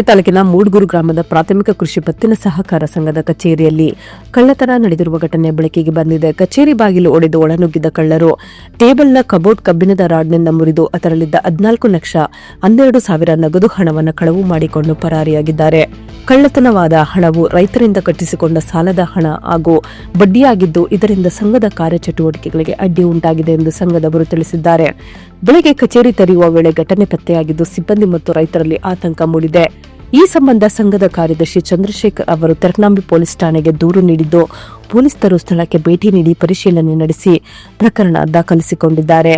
ಗುಂಡ್ಲುಪೇಟೆ ತಾಲೂಕಿನ ಮೂಡ್ಗುರು ಗ್ರಾಮದ ಪ್ರಾಥಮಿಕ ಕೃಷಿ ಪತ್ತಿನ ಸಹಕಾರ ಸಂಘದ ಕಚೇರಿಯಲ್ಲಿ ಕಳ್ಳತನ ನಡೆದಿರುವ ಘಟನೆ ಬೆಳಕಿಗೆ ಬಂದಿದೆ. ಕಚೇರಿ ಬಾಗಿಲು ಒಡೆದು ಒಳನುಗ್ಗಿದ ಕಳ್ಳರು ಟೇಬಲ್ನ ಕಬೋರ್ಡ್ ಕಬ್ಬಿಣದ ರಾಡ್ನಿಂದ ಮುರಿದು ಅದರಲ್ಲಿದ್ದ ಹದಿನಾಲ್ಕು ಲಕ್ಷ ಹನ್ನೆರಡು ಸಾವಿರ ನಗದು ಹಣವನ್ನು ಕಳವು ಮಾಡಿಕೊಂಡು ಪರಾರಿಯಾಗಿದ್ದಾರೆ. ಕಳ್ಳತನವಾದ ಹಣವು ರೈತರಿಂದ ಕಟ್ಟಿಸಿಕೊಂಡ ಸಾಲದ ಹಣ ಹಾಗೂ ಬಡ್ಡಿಯಾಗಿದ್ದು ಇದರಿಂದ ಸಂಘದ ಕಾರ್ಯಚಟುವಟಿಕೆಗಳಿಗೆ ಅಡ್ಡಿ ಉಂಟಾಗಿದೆ ಎಂದು ಸಂಘದವರು ತಿಳಿಸಿದ್ದಾರೆ. ಬೆಳಗ್ಗೆ ಕಚೇರಿ ತೆರೆಯುವ ವೇಳೆ ಘಟನೆ ಪತ್ತೆಯಾಗಿದ್ದು ಸಿಬ್ಬಂದಿ ಮತ್ತು ರೈತರಲ್ಲಿ ಆತಂಕ ಮೂಡಿದೆ. ಈ ಸಂಬಂಧ ಸಂಘದ ಕಾರ್ಯದರ್ಶಿ ಚಂದ್ರಶೇಖರ್ ಅವರು ತೆರಕನಾಂಬಿ ಪೊಲೀಸ್ ಠಾಣೆಗೆ ದೂರು ನೀಡಿದ್ದು ಪೊಲೀಸರು ಸ್ಥಳಕ್ಕೆ ಭೇಟಿ ನೀಡಿ ಪರಿಶೀಲನೆ ನಡೆಸಿ ಪ್ರಕರಣ ದಾಖಲಿಸಿಕೊಂಡಿದ್ದಾರೆ.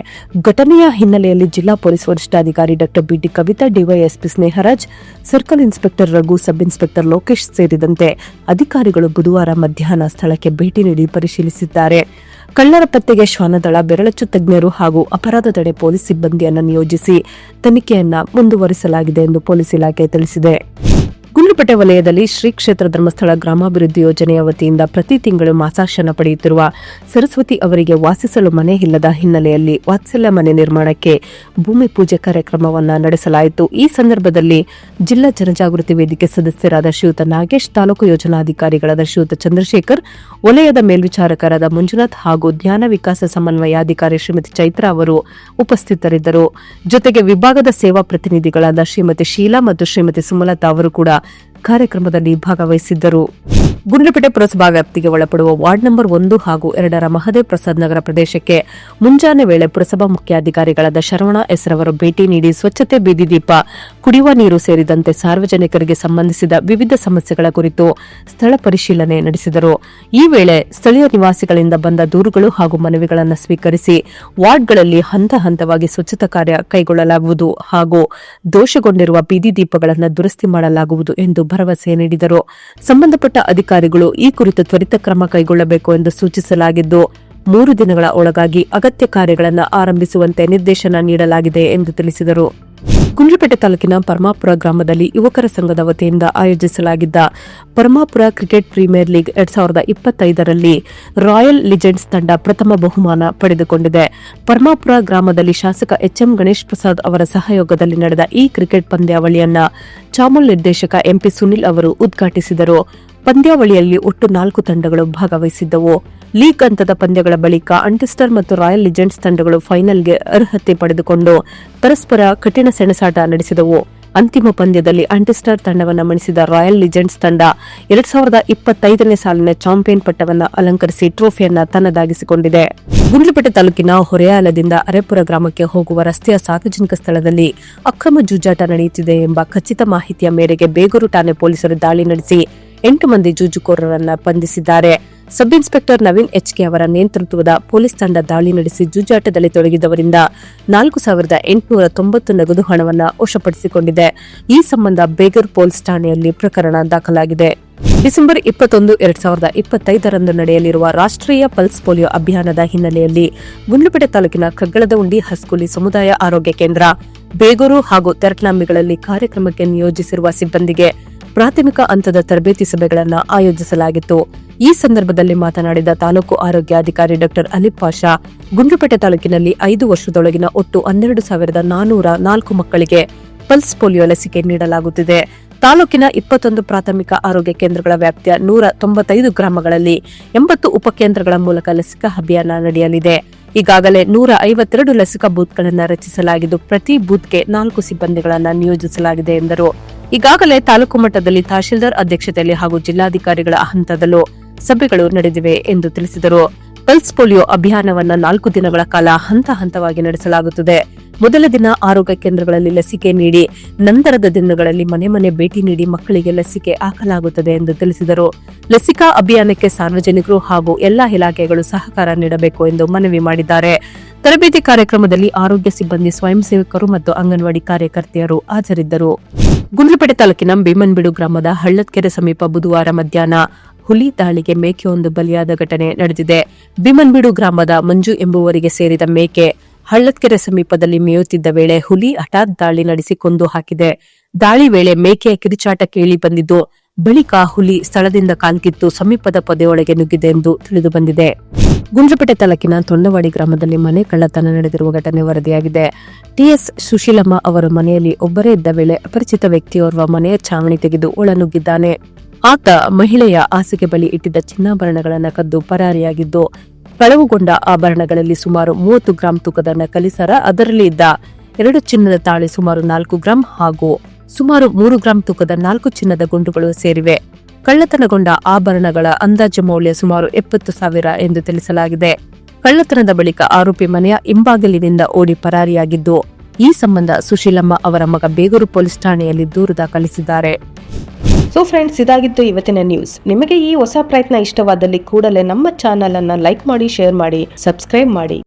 ಘಟನೆಯ ಹಿನ್ನೆಲೆಯಲ್ಲಿ ಜಿಲ್ಲಾ ಪೊಲೀಸ್ ವರಿಷ್ಠಾಧಿಕಾರಿ ಡಾ BT Kavitha, DYSP Sneharaj, circle inspector Raghu, sub inspector Lokesh ಸೇರಿದಂತೆ ಅಧಿಕಾರಿಗಳು ಬುಧವಾರ ಮಧ್ಯಾಹ್ನ ಸ್ಥಳಕ್ಕೆ ಭೇಟಿ ನೀಡಿ ಪರಿಶೀಲಿಸಿದ್ದಾರೆ. ಕಳ್ಳರ ಪತ್ತೆಗೆ ಶ್ವಾನದಳ, ಬೆರಳಚ್ಚು ತಜ್ಞರು ಹಾಗೂ ಅಪರಾಧ ತಡೆ ಪೊಲೀಸ್ ಸಿಬ್ಬಂದಿಯನ್ನು ನಿಯೋಜಿಸಿ ತನಿಖೆಯನ್ನ ಮುಂದುವರಿಸಲಾಗಿದೆ ಎಂದು ಪೊಲೀಸ್ ಇಲಾಖೆ ತಿಳಿಸಿದೆ. ಗುಂಡ್ಲುಪೇಟೆ ವಲಯದಲ್ಲಿ ಶ್ರೀ ಕ್ಷೇತ್ರ ಧರ್ಮಸ್ಥಳ ಗ್ರಾಮಾಭಿವೃದ್ಧಿ ಯೋಜನೆಯ ವತಿಯಿಂದ ಪ್ರತಿ ತಿಂಗಳು ಮಾಸಾಶನ ಪಡೆಯುತ್ತಿರುವ ಸರಸ್ವತಿ ಅವರಿಗೆ ವಾಸಿಸಲು ಮನೆ ಇಲ್ಲದ ಹಿನ್ನೆಲೆಯಲ್ಲಿ ವಾತ್ಸಲ್ಯ ಮನೆ ನಿರ್ಮಾಣಕ್ಕೆ ಭೂಮಿ ಪೂಜೆ ಕಾರ್ಯಕ್ರಮವನ್ನು ನಡೆಸಲಾಯಿತು. ಈ ಸಂದರ್ಭದಲ್ಲಿ ಜಿಲ್ಲಾ ಜನಜಾಗೃತಿ ವೇದಿಕೆ ಸದಸ್ಯರಾದ ಶ್ರೀಯುತ ನಾಗೇಶ್, ತಾಲೂಕು ಯೋಜನಾಧಿಕಾರಿಗಳಾದ ಶ್ರೀಯುತ ಚಂದ್ರಶೇಖರ್, ವಲಯದ ಮೇಲ್ವಿಚಾರಕರಾದ ಮಂಜುನಾಥ್ ಹಾಗೂ ಜ್ಞಾನ ವಿಕಾಸ ಸಮನ್ವಯಾಧಿಕಾರಿ ಶ್ರೀಮತಿ ಚೈತ್ರ ಅವರು ಉಪಸ್ಥಿತರಿದ್ದರು. ಜೊತೆಗೆ ವಿಭಾಗದ ಸೇವಾ ಪ್ರತಿನಿಧಿಗಳಾದ ಶ್ರೀಮತಿ ಶೀಲಾ ಮತ್ತು ಶ್ರೀಮತಿ ಸುಮಲತಾ ಅವರು ಕೂಡ ಕಾರ್ಯಕ್ರಮದಲ್ಲಿ ಭಾಗವಹಿಸಿದ್ದರು. ಗುಂಡ್ಲುಪೇಟೆ ಪುರಸಭಾ ವ್ಯಾಪ್ತಿಗೆ ಒಳಪಡುವ ವಾರ್ಡ್ ನಂಬರ್ ಒಂದು ಹಾಗೂ ಎರಡರ ಮಹದೇವ್ ಪ್ರಸಾದ್ ನಗರ ಪ್ರದೇಶಕ್ಕೆ ಮುಂಜಾನೆ ವೇಳೆ ಪುರಸಭಾ ಮುಖ್ಯಾಧಿಕಾರಿಗಳಾದ ಶರವಣ ಎಸ್ರವರು ಭೇಟಿ ನೀಡಿ ಸ್ವಚ್ಛತೆ ಬೀದಿ ದೀಪ, ಕುಡಿಯುವ ನೀರು ಸೇರಿದಂತೆ ಸಾರ್ವಜನಿಕರಿಗೆ ಸಂಬಂಧಿಸಿದ ವಿವಿಧ ಸಮಸ್ಯೆಗಳ ಕುರಿತು ಸ್ಥಳ ಪರಿಶೀಲನೆ ನಡೆಸಿದರು. ಈ ವೇಳೆ ಸ್ಥಳೀಯ ನಿವಾಸಿಗಳಿಂದ ಬಂದ ದೂರುಗಳು ಹಾಗೂ ಮನವಿಗಳನ್ನು ಸ್ವೀಕರಿಸಿ ವಾರ್ಡ್ಗಳಲ್ಲಿ ಹಂತ ಹಂತವಾಗಿ ಸ್ವಚ್ಛತಾ ಕಾರ್ಯ ಕೈಗೊಳ್ಳಲಾಗುವುದು ಹಾಗೂ ದೋಷಗೊಂಡಿರುವ ಬೀದಿ ದೀಪಗಳನ್ನು ದುರಸ್ತಿ ಮಾಡಲಾಗುವುದು ಎಂದು ಭರವಸೆ ನೀಡಿದರು. ಸಂಬಂಧಪಟ್ಟ ಅಧಿಕಾರಿಗಳು ಈ ಕುರಿತು ತ್ವರಿತ ಕ್ರಮ ಕೈಗೊಳ್ಳಬೇಕು ಎಂದು ಸೂಚಿಸಲಾಗಿದ್ದು, ಮೂರು ದಿನಗಳ ಒಳಗಾಗಿ ಅಗತ್ಯ ಕಾರ್ಯಗಳನ್ನು ಆರಂಭಿಸುವಂತೆ ನಿರ್ದೇಶನ ನೀಡಲಾಗಿದೆ ಎಂದು ತಿಳಿಸಿದರು. ಗುಂಡ್ಲುಪೇಟೆ ತಾಲೂಕಿನ ಪರಮಾಪುರ ಗ್ರಾಮದಲ್ಲಿ ಯುವಕರ ಸಂಘದ ವತಿಯಿಂದ ಆಯೋಜಿಸಲಾಗಿದ್ದ ಪರಮಾಪುರ ಕ್ರಿಕೆಟ್ ಪ್ರೀಮಿಯರ್ ಲೀಗ್ ಎರಡ್ ಸಾವಿರದ ಇಪ್ಪತ್ತೈದರಲ್ಲಿ ರಾಯಲ್ ಲಿಜೆಂಡ್ಸ್ ತಂಡ ಪ್ರಥಮ ಬಹುಮಾನ ಪಡೆದುಕೊಂಡಿದೆ. ಪರಮಾಪುರ ಗ್ರಾಮದಲ್ಲಿ ಶಾಸಕ ಎಚ್ಎಂ ಗಣೇಶ್ ಪ್ರಸಾದ್ ಅವರ ಸಹಯೋಗದಲ್ಲಿ ನಡೆದ ಈ ಕ್ರಿಕೆಟ್ ಪಂದ್ಯಾವಳಿಯನ್ನ ಚಾಮುಲ್ ನಿರ್ದೇಶಕ ಎಂಪಿ ಸುನಿಲ್ ಅವರು ಉದ್ಘಾಟಿಸಿದರು. ಪಂದ್ಯಾವಳಿಯಲ್ಲಿ ಒಟ್ಟು ನಾಲ್ಕು ತಂಡಗಳು ಭಾಗವಹಿಸಿದ್ದವು. ಲೀಗ್ ಹಂತದ ಪಂದ್ಯಗಳ ಬಳಿಕ ಅಂಟಿಸ್ಟರ್ ಮತ್ತು ರಾಯಲ್ ಲಿಜೆಂಡ್ಸ್ ತಂಡಗಳು ಫೈನಲ್ಗೆ ಅರ್ಹತೆ ಪಡೆದುಕೊಂಡು ಪರಸ್ಪರ ಕಠಿಣ ಸೆಣಸಾಟ ನಡೆಸಿದವು. ಅಂತಿಮ ಪಂದ್ಯದಲ್ಲಿ ಅಂಟಿಸ್ಟರ್ ತಂಡವನ್ನು ಮಣಿಸಿದ ರಾಯಲ್ ಲಿಜೆಂಡ್ಸ್ ತಂಡ ಎರಡ್ ಸಾವಿರದ ಇಪ್ಪತ್ತೈದನೇ ಸಾಲಿನ ಚಾಂಪಿಯನ್ ಪಟ್ಟವನ್ನು ಅಲಂಕರಿಸಿ ಟ್ರೋಫಿಯನ್ನ ತನ್ನದಾಗಿಸಿಕೊಂಡಿದೆ. ಗುಂಡ್ಲುಪೇಟೆ ತಾಲೂಕಿನ ಹೊರೆಯಾಲದಿಂದ ಅರೆಪುರ ಗ್ರಾಮಕ್ಕೆ ಹೋಗುವ ರಸ್ತೆಯ ಸಾರ್ವಜನಿಕ ಸ್ಥಳದಲ್ಲಿ ಅಕ್ರಮ ಜೂಜಾಟ ನಡೆಯುತ್ತಿದೆ ಎಂಬ ಖಚಿತ ಮಾಹಿತಿಯ ಮೇರೆಗೆ ಬೇಗೂರು ಠಾಣೆ ಪೊಲೀಸರು ದಾಳಿ ನಡೆಸಿ ಎಂಟು ಮಂದಿ ಜೂಜುಕೋರರನ್ನ ಬಂಧಿಸಿದ್ದಾರೆ. Sub inspector Naveen H K ಅವರ ನೇತೃತ್ವದ ಪೊಲೀಸ್ ತಂಡ ದಾಳಿ ನಡೆಸಿ ಜೂಜಾಟದಲ್ಲಿ ತೊಡಗಿದವರಿಂದ ನಾಲ್ಕು ಸಾವಿರದ ಎಂಟುನೂರ ತೊಂಬತ್ತು ನಗದು ಹಣವನ್ನು ವಶಪಡಿಸಿಕೊಂಡಿದೆ. ಈ ಸಂಬಂಧ ಬೇಗರ್ ಪೊಲೀಸ್ ಠಾಣೆಯಲ್ಲಿ ಪ್ರಕರಣ ದಾಖಲಾಗಿದೆ. ಡಿಸೆಂಬರ್ ಇಪ್ಪತ್ತೊಂದು, ಎರಡ್ ಸಾವಿರದ ಇಪ್ಪತ್ತೈದರಂದು ನಡೆಯಲಿರುವ ರಾಷ್ಟ್ರೀಯ ಪಲ್ಸ್ ಪೋಲಿಯೋ ಅಭಿಯಾನದ ಹಿನ್ನೆಲೆಯಲ್ಲಿ ಗುಂಡ್ಲುಪೇಟೆ ತಾಲೂಕಿನ ಕಗ್ಗಳದ ಉಂಡಿ ಹಸ್ಕೂಲಿ ಸಮುದಾಯ ಆರೋಗ್ಯ ಕೇಂದ್ರ, ಬೇಗೂರು ಹಾಗೂ ತೆರಕ್ಲಾಂಬಿಗಳಲ್ಲಿ ಕಾರ್ಯಕ್ರಮಕ್ಕೆ ನಿಯೋಜಿಸಿರುವ ಸಿಬ್ಬಂದಿಗೆ ಪ್ರಾಥಮಿಕ ಹಂತದ ತರಬೇತಿ ಸಭೆಗಳನ್ನು ಆಯೋಜಿಸಲಾಗಿತ್ತು. ಈ ಸಂದರ್ಭದಲ್ಲಿ ಮಾತನಾಡಿದ ತಾಲೂಕು ಆರೋಗ್ಯಾಧಿಕಾರಿ ಡಾಕ್ಟರ್ ಅಲಿಫ್ ಪಾಷಾ, ಗುಂಡ್ಲುಪೇಟೆ ತಾಲೂಕಿನಲ್ಲಿ ಐದು ವರ್ಷದೊಳಗಿನ ಒಟ್ಟು ಹನ್ನೆರಡು ಸಾವಿರದ ನಾನೂರ ನಾಲ್ಕು ಮಕ್ಕಳಿಗೆ ಪಲ್ಸ್ ಪೋಲಿಯೋ ಲಸಿಕೆ ನೀಡಲಾಗುತ್ತಿದೆ. ತಾಲೂಕಿನ ಇಪ್ಪತ್ತೊಂದು ಪ್ರಾಥಮಿಕ ಆರೋಗ್ಯ ಕೇಂದ್ರಗಳ ವ್ಯಾಪ್ತಿಯ ನೂರ ತೊಂಬತ್ತೈದು ಗ್ರಾಮಗಳಲ್ಲಿ ಎಂಬತ್ತು ಉಪಕೇಂದ್ರಗಳ ಮೂಲಕ ಲಸಿಕಾ ಅಭಿಯಾನ ನಡೆಯಲಿದೆ. ಈಗಾಗಲೇ ನೂರ ಐವತ್ತೆರಡು ಲಸಿಕಾ ಬೂತ್ಗಳನ್ನು ರಚಿಸಲಾಗಿದ್ದು, ಪ್ರತಿ ಬೂತ್ಗೆ ನಾಲ್ಕು ಸಿಬ್ಬಂದಿಗಳನ್ನು ನಿಯೋಜಿಸಲಾಗಿದೆ ಎಂದರು. ಈಗಾಗಲೇ ತಾಲೂಕು ಮಟ್ಟದಲ್ಲಿ ತಹಶೀಲ್ದಾರ್ ಅಧ್ಯಕ್ಷತೆಯಲ್ಲಿ ಹಾಗೂ ಜಿಲ್ಲಾಧಿಕಾರಿಗಳ ಹಂತದಲ್ಲೂ ಸಭೆಗಳು ನಡೆದಿವೆ ಎಂದು ತಿಳಿಸಿದರು. ಪಲ್ಸ್ ಪೋಲಿಯೋ ಅಭಿಯಾನವನ್ನು ನಾಲ್ಕು ದಿನಗಳ ಕಾಲ ಹಂತ ಹಂತವಾಗಿ ನಡೆಸಲಾಗುತ್ತದೆ. ಮೊದಲ ದಿನ ಆರೋಗ್ಯ ಕೇಂದ್ರಗಳಲ್ಲಿ ಲಸಿಕೆ ನೀಡಿ, ನಂತರದ ದಿನಗಳಲ್ಲಿ ಮನೆ ಮನೆ ಭೇಟಿ ನೀಡಿ ಮಕ್ಕಳಿಗೆ ಲಸಿಕೆ ಹಾಕಲಾಗುತ್ತದೆ ಎಂದು ತಿಳಿಸಿದರು. ಲಸಿಕಾ ಅಭಿಯಾನಕ್ಕೆ ಸಾರ್ವಜನಿಕರು ಹಾಗೂ ಎಲ್ಲಾ ಇಲಾಖೆಗಳು ಸಹಕಾರ ನೀಡಬೇಕು ಎಂದು ಮನವಿ ಮಾಡಿದ್ದಾರೆ. ತರಬೇತಿ ಕಾರ್ಯಕ್ರಮದಲ್ಲಿ ಆರೋಗ್ಯ ಸಿಬ್ಬಂದಿ ಸ್ವಯಂ ಸೇವಕರು ಮತ್ತು ಅಂಗನವಾಡಿ ಕಾರ್ಯಕರ್ತೆಯರು ಹಾಜರಿದ್ದರು. ಗುಂಡ್ಲುಪೇಟೆ ತಾಲೂಕಿನ ಭೀಮನ್ಬಿಡು ಗ್ರಾಮದ ಹಳ್ಳತ್ಕೆರೆ ಸಮೀಪ ಬುಧವಾರ ಮಧ್ಯಾಹ್ನ ಹುಲಿ ದಾಳಿಗೆ ಮೇಕೆಯೊಂದು ಬಲಿಯಾದ ಘಟನೆ ನಡೆದಿದೆ. ಭೀಮನ್ಬಿಡು ಗ್ರಾಮದ ಮಂಜು ಎಂಬುವರಿಗೆ ಸೇರಿದ ಮೇಕೆ ಹಳ್ಳತ್ಕೆರೆ ಸಮೀಪದಲ್ಲಿ ಮೇಯುತ್ತಿದ್ದ ವೇಳೆ ಹುಲಿ ಹಠಾತ್ ದಾಳಿ ನಡೆಸಿ ಕೊಂದು ಹಾಕಿದೆ. ದಾಳಿ ವೇಳೆ ಮೇಕೆಯ ಕಿರುಚಾಟ ಕೇಳಿ ಬಂದಿದ್ದು ಬಳಿಕ ಹುಲಿ ಸ್ಥಳದಿಂದ ಕಾಲ್ಕಿತ್ತು ಸಮೀಪದ ಪೊದೆಯೊಳಗೆ ನುಗ್ಗಿದೆ ಎಂದು ತಿಳಿದು ಬಂದಿದೆ. ಗುಂಡ್ರಪೇಟೆ ತಾಲೂಕಿನ ತೊಂಡವಾಡಿ ಗ್ರಾಮದಲ್ಲಿ ಮನೆ ಕಳ್ಳತನ ನಡೆದಿರುವ ಘಟನೆ ವರದಿಯಾಗಿದೆ. ಟಿಎಸ್ ಸುಶೀಲಮ್ಮ ಅವರ ಮನೆಯಲ್ಲಿ ಒಬ್ಬರೇ ಇದ್ದ ವೇಳೆ ಅಪರಿಚಿತ ವ್ಯಕ್ತಿಯೋರ್ವ ಮನೆಯ ಛಾವಣಿ ತೆಗೆದು ಒಳನುಗ್ಗಿದ್ದಾನೆ. ಆತ ಮಹಿಳೆಯ ಹಾಸಿಗೆ ಬಳಿ ಇಟ್ಟಿದ್ದ ಚಿನ್ನಾಭರಣಗಳನ್ನು ಕದ್ದು ಪರಾರಿಯಾಗಿದ್ದು, ಕಳವುಗೊಂಡ ಆಭರಣಗಳಲ್ಲಿ ಸುಮಾರು ಮೂವತ್ತು ಗ್ರಾಂ ತೂಕದ ನಕಲಿ ಸರ ಅದರಲ್ಲಿ ಇದ್ದ. ಎರಡು ಚಿನ್ನದ ತಾಳೆ ಸುಮಾರು ನಾಲ್ಕು ಗ್ರಾಂ ಹಾಗೂ ಸುಮಾರು ಮೂರು ಗ್ರಾಂ ತೂಕದ ನಾಲ್ಕು ಚಿನ್ನದ ಗುಂಡುಗಳು ಸೇರಿವೆ. ಕಳ್ಳತನಗೊಂಡ ಆಭರಣಗಳ ಅಂದಾಜು ಮೌಲ್ಯ ಸುಮಾರು ಎಪ್ಪತ್ತು ಸಾವಿರ ಎಂದು ತಿಳಿಸಲಾಗಿದೆ. ಕಳ್ಳತನದ ಬಳಿಕ ಆರೋಪಿ ಮನೆಯ ಹಿಂಬಾಗಿಲಿನಿಂದ ಓಡಿ ಪರಾರಿಯಾಗಿದ್ದು, ಈ ಸಂಬಂಧ ಸುಶೀಲಮ್ಮ ಅವರ ಮಗ ಬೇಗೂರು ಪೊಲೀಸ್ ಠಾಣೆಯಲ್ಲಿ ದೂರು ದಾಖಲಿಸಿದ್ದಾರೆ. ಸೊ ಫ್ರೆಂಡ್ಸ್ ಇದಾಗಿತ್ತು ಇವತ್ತಿನ ನ್ಯೂಸ್ ನಿಮಗೆ ಈ ಹೊಸ ಪ್ರಯತ್ನ ಇಷ್ಟವಾದಲ್ಲಿ ಕೂಡಲೇ ನಮ್ಮ ಚಾನಲ್ ಅನ್ನ ಲೈಕ್ ಮಾಡಿ ಶೇರ್ ಮಾಡಿ ಸಬ್ಸ್ಕ್ರೈಬ್ ಮಾಡಿ.